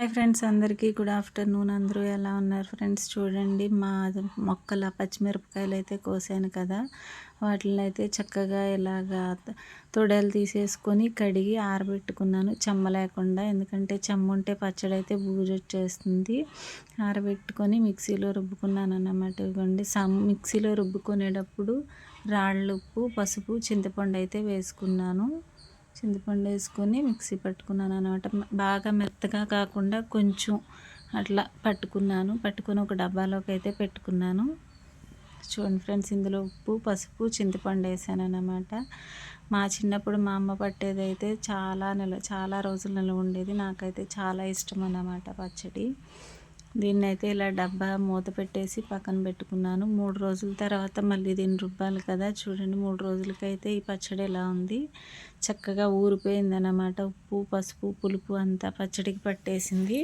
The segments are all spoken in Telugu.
హాయ్ ఫ్రెండ్స్ అందరికీ గుడ్ ఆఫ్టర్నూన్ అందరూ ఎలా ఉన్నారు ఫ్రెండ్స్ చూడండి మా మొక్కల పచ్చిమిరపకాయలు అయితే కోసాను కదా. వాటిని అయితే చక్కగా ఇలాగా తొడలు తీసేసుకొని కడిగి ఆరబెట్టుకున్నాను. చెమ్మ లేకుండా ఎందుకంటే చెమ్మ ఉంటే పచ్చడి అయితే బూజు వచ్చేస్తుంది. ఆరబెట్టుకొని మిక్సీలో రుబ్బుకున్నాను అన్నమాట. ఇవ్వండి సమ్ మిక్సీలో రుబ్బుకునేటప్పుడు రాళ్ళు ఉప్పు పసుపు చింతపండు అయితే వేసుకున్నాను. చింతపండు వేసుకొని మిక్సీ పట్టుకున్నాను అనమాట బాగా మెత్తగా కాకుండా కొంచెం అట్లా పట్టుకున్నాను. పట్టుకుని ఒక డబ్బాలోకి అయితే పెట్టుకున్నాను. చూడండి ఫ్రెండ్స్ ఇందులో ఉప్పు పసుపు చింతపండు వేసాను అనమాట మా చిన్నప్పుడు మా అమ్మ పట్టేది అయితే చాలా నెల చాలా రోజుల నెల ఉండేది. నాకైతే చాలా ఇష్టం అన్నమాట పచ్చడి. దీన్ని అయితే ఇలా డబ్బా మూత పెట్టేసి పక్కన పెట్టుకున్నాను. మూడు రోజుల తర్వాత మళ్ళీ దీన్ని రుబ్బాలి కదా. చూడండి మూడు రోజులకైతే ఈ పచ్చడి ఎలా ఉంది. చక్కగా ఊరిపోయిందనమాట ఉప్పు పసుపు పులుపు అంతా పచ్చడికి పట్టేసింది.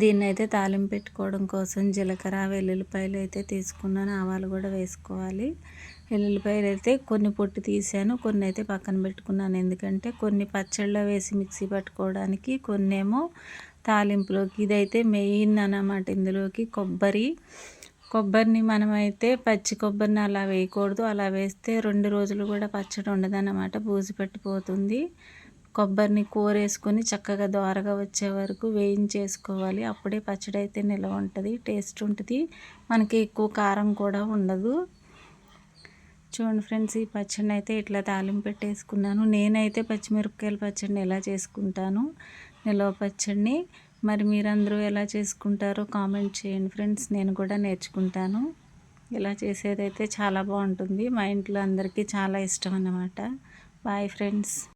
దీన్ని అయితే తాలింపు పెట్టుకోవడం కోసం జీలకర్ర వెల్లుల్లిపాయలు అయితే తీసుకున్నాను. ఆవాలు కూడా వేసుకోవాలి. వెల్లుల్లిపాయలు అయితే కొన్ని పొట్టు తీసాను కొన్ని అయితే పక్కన పెట్టుకున్నాను. ఎందుకంటే కొన్ని పచ్చళ్ళలో వేసి మిక్సీ పట్టుకోవడానికి కొన్ని ఏమో తాలింపులోకి ఇదైతే మెయిన్ అన్నమాట ఇందులోకి కొబ్బరి. కొబ్బరిని మనమైతే పచ్చి కొబ్బరిని అలా వేయకూడదు. అలా వేస్తే రెండు రోజులు కూడా పచ్చడి ఉండదన్నమాట బూజు పెట్టిపోతుంది. కొబ్బరిని కూరేసుకొని చక్కగా దోరగా వచ్చే వరకు వేయించేసుకోవాలి. అప్పుడే పచ్చడి అయితే నిల్వ ఉంటుంది టేస్ట్ ఉంటుంది. మనకి ఎక్కువ కారం కూడా ఉండదు. చూడండి ఫ్రెండ్స్ ఈ పచ్చడిని అయితే ఇట్లా తాలింపు పెట్టేసుకున్నాను. నేనైతే పచ్చిమిరపకాయల పచ్చడిని ఎలా చేసుకుంటాను? నిలవ పచ్చడిని? మరి మీరందరూ ఎలా చేసుకుంటారో కామెంట్ చేయండి ఫ్రెండ్స్. నేను కూడా నేర్చుకుంటాను. ఇలా చేసేదైతే చాలా బాగుంటుంది. మా ఇంట్లో అందరికీ చాలా ఇష్టం అన్నమాట. Bye friends.